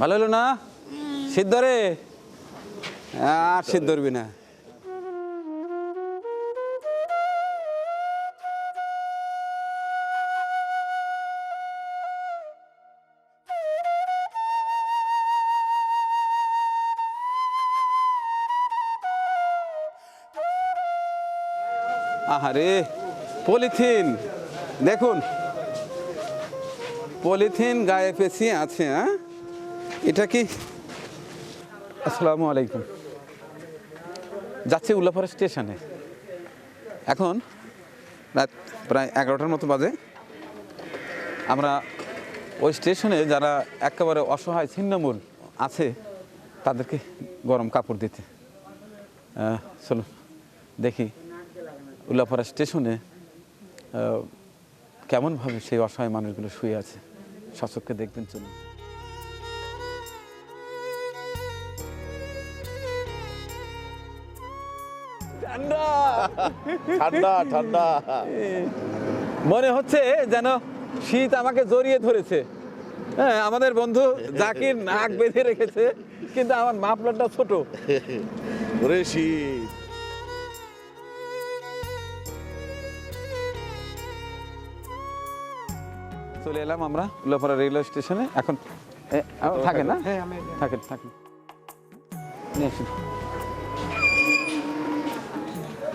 ভালো হলো না? শীত ধরে আর শীত ধরবি না। আহারে, পলিথিন। দেখুন, পলিথিন গায়ে পেঁচিয়ে আছে হ্যাঁ? এটা কি? আসসালামু আলাইকুম যাচ্ছি উল্লাপাড়া স্টেশনে। এখন রাত প্রায় এগারোটার মতো বাজে। আমরা ওই স্টেশনে যারা একেবারে অসহায় ছিন্নমূল আছে, তাদেরকে গরম কাপড় দিতে। চলুন দেখি উল্লাপাড়া স্টেশনে কেমনভাবে সেই অসহায় মানুষগুলো শুয়ে আছে। সচক্ষে দেখবেন চলুন। ঠান্ডা। ঠান্ডা ঠান্ডা। মনে হচ্ছে যেন শীত আমাকে জড়িয়ে ধরেছে। হ্যাঁ আমাদের বন্ধু জাকির নাক বেঁধে রেখেছে কিন্তু আমার মাফলারটা ছোট। ওরে শীত। চলে এলাম আমরা উল্লাপাড়া রেলওয়ে স্টেশনে। এখন থাকে না? থাকেন থাকেন। নিয়ে আসুন।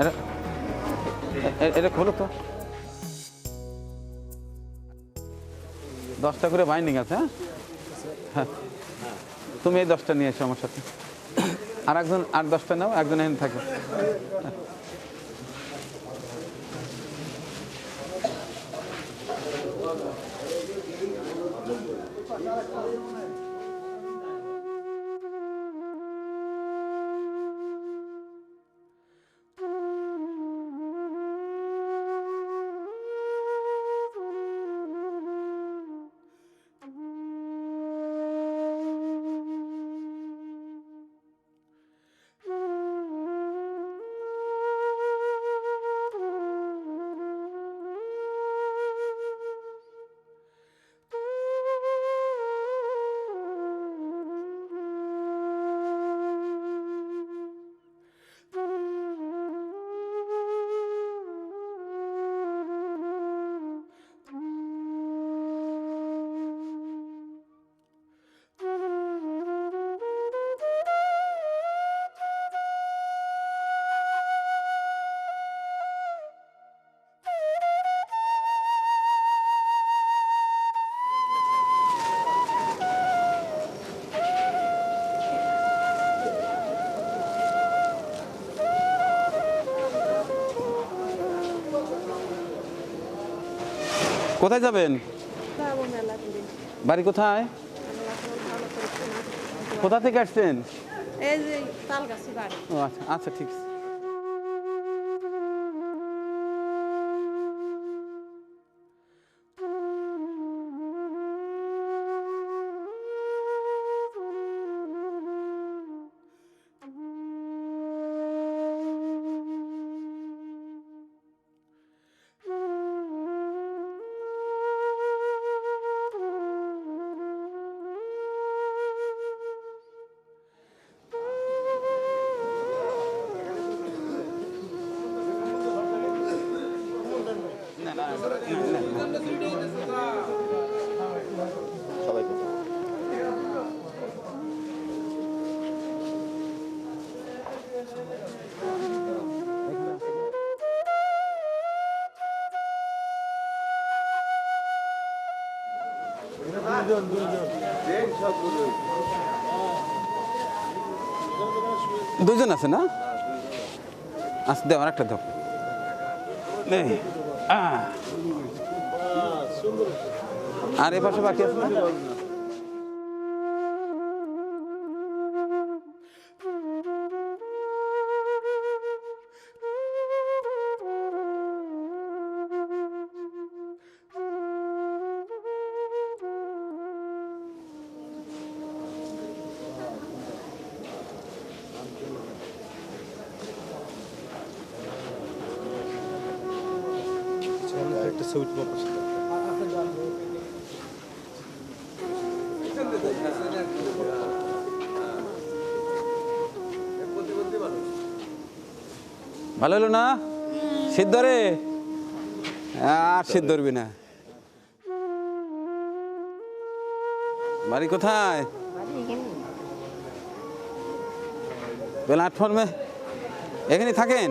এটা- খোলো তো। দশটা করে বাইন্ডিং আছে হ্যাঁ? হ্যাঁ। তুমি এই দশটা নিয়ে এসো আমার সাথে। আর একজন, আর দশটা নাও, একজন এখানে থাকে। কোথায় যাবেন? বাড়ি কোথায়। কোথা থেকে আসছেন? আচ্ছা আচ্ছা ঠিক আছে। দুজন আছে না আচ্ছা দেওয়ার একটা এই, আহ। আর এ পাশে বাকি আছে না? একটা ছবি ভালো হলো না? সিদ্ধ রে? আর সিদ্ধ ধরবি না। বাড়ি কোথায়? প্ল্যাটফর্মে এখানে থাকেন?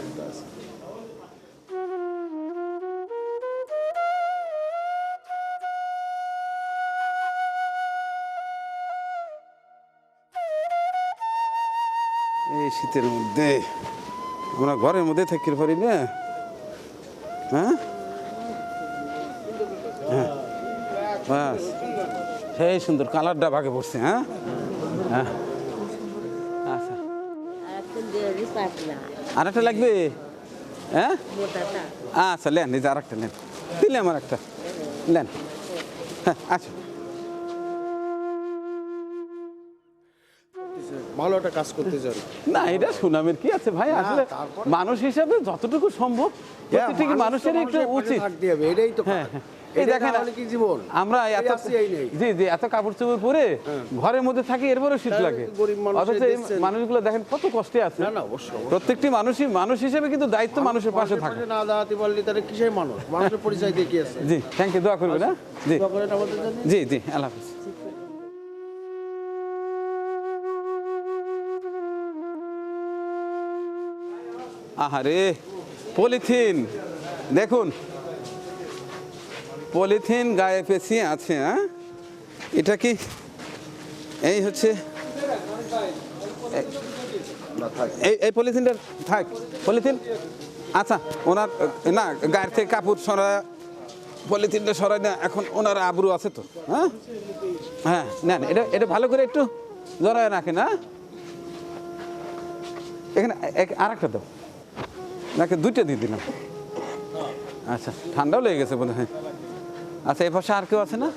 একটা আছে এই শীতের মধ্যে, আমরা ঘরের মধ্যে থাকতে পারি না? হ্যাঁ? হ্যাঁ। সেই সুন্দর কালারটা ভাগে পড়ছে হ্যাঁ? হ্যাঁ। আর একটা লাগবে? হ্যাঁ? আচ্ছা লেন এই যে আর একটা নেন দিলে আমার একটা। নেন হ্যাঁ আচ্ছা। ভালো একটা কাজ করতে চাই। না এটা সুনামের কি আছে ভাই? আসলে মানুষ হিসাবে যতটুকু সম্ভব প্রত্যেকটি মানুষের একটু উচিত। এটাই তো হ্যাঁ, হ্যাঁ। এই দেখেন আমরা এত আছি, এই নেই। জি জি এত কাপড় চোপড় পরে ঘরের মধ্যে থাকি এরপরে শীত লাগে। অথচ এই মানুষগুলো দেখেন কত কষ্টে আছে। প্রত্যেকটি মানুষই মানুষ হিসেবে কিন্তু দায়িত্ব মানুষের পাশে থাকে। না দাঁড়াতে পারলে তাহলে কিসের মানুষ? মানুষের পরিচয় দিয়ে কি আছে? জি থ্যাংক ইউ দোয়া করবে না জি। দোয়া করেন আমাদের জন্য। জি জি আল্লাহ হাফিজ। আহারে পলিথিন দেখুন। পলিথিন গায়ে পেঁচিয়ে আছে হ্যাঁ? এটা কি? এই হচ্ছে এই এই পলিথিনটা থাক, পলিথিন? আচ্ছা ওনার, না, গায়ের থেকে কাপড় সরা পলিথিনটা সরাই না, এখন ওনার আবরু আছে তো হ্যাঁ? হ্যাঁ নেন এটা এটা ভালো করে একটু জড়ায় রাখেন হ্যাঁ? এখানে আর একটা দাও। নাকি দুইটা দিয়ে দিলাম? আচ্ছা ঠান্ডাও লেগে গেছে বোধ হয় আচ্ছা এ পাশে আর কেউ আছে না?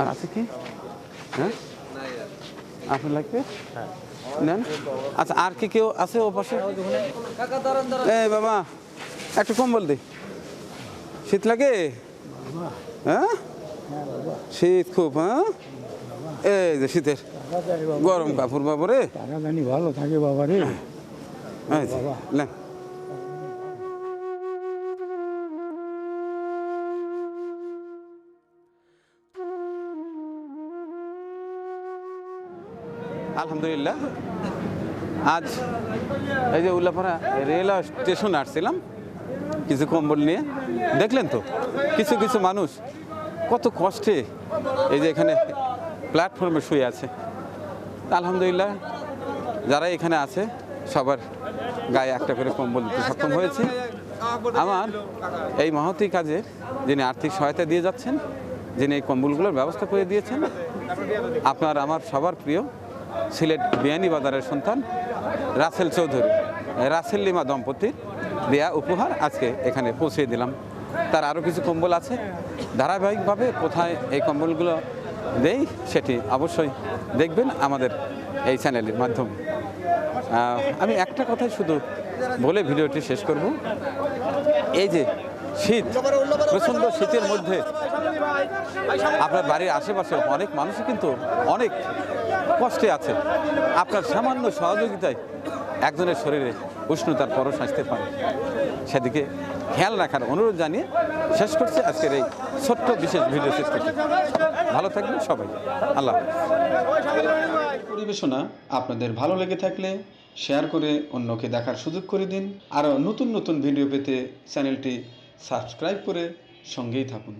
আর আছে কি? হ্যাঁ? আপনার লাগবে? নেন। আচ্ছা আর কি কেউ আছে ও পাশে? এই বাবা একটু কম্বল দে। শীত লাগে? হ্যাঁ? শীত খুব হ্যাঁ? এই যে শীতের গরম কাপড় বাবা রে। টাকা জানি ভালো থাকে বাবা আলহামদুলিল্লাহ। আজ এই যে উল্লাপাড়া রেল স্টেশন আসছিলাম, কিছু কম্বল নিয়ে। দেখলেন তো, কিছু কিছু মানুষ কত কষ্টে এই যে এখানে প্ল্যাটফর্মে শুয়ে আছে। আলহামদুলিল্লাহ, যারা এখানে আছে, সবার গায়ে একটা করে কম্বল দিতে সক্ষম হয়েছে। আমার এই মহতি কাজে যিনি আর্থিক সহায়তা দিয়ে যাচ্ছেন, যিনি এই কম্বলগুলোর ব্যবস্থা করে দিয়েছেন, আপনার আমার সবার প্রিয় সিলেট বিয়ানি বাজারের সন্তান রাসেল চৌধুরী। রাসেল লিমা দম্পতির দেয়া উপহার আজকে এখানে পৌঁছে দিলাম। তার আরও কিছু কম্বল আছে। ধারাবাহিকভাবে কোথায় এই কম্বলগুলো দেই সেটি অবশ্যই দেখবেন আমাদের এই চ্যানেলের মাধ্যমে। আমি একটা কথাই শুধু বলে ভিডিওটি শেষ করব। এই যে শীত প্রচণ্ড শীতের মধ্যে আপনার বাড়ির আশেপাশে অনেক মানুষই কিন্তু অনেক কষ্টে আছে। আপনার সামান্য সহযোগিতায় একজনের শরীরে উষ্ণতার পরশ আসতে পারে। সেদিকে খেয়াল রাখার অনুরোধ জানিয়ে শেষ করছে আজকের এই ছোট্ট বিশেষ ভিডিও শেষ চিত্রটি ভালো থাকবেন সবাই। আল্লাহ পরিবেশনা আপনাদের ভালো লেগে থাকলে শেয়ার করে অন্যকে দেখার সুযোগ করে দিন। আরও নতুন নতুন ভিডিও পেতে চ্যানেলটি সাবস্ক্রাইব করে সঙ্গেই থাকুন।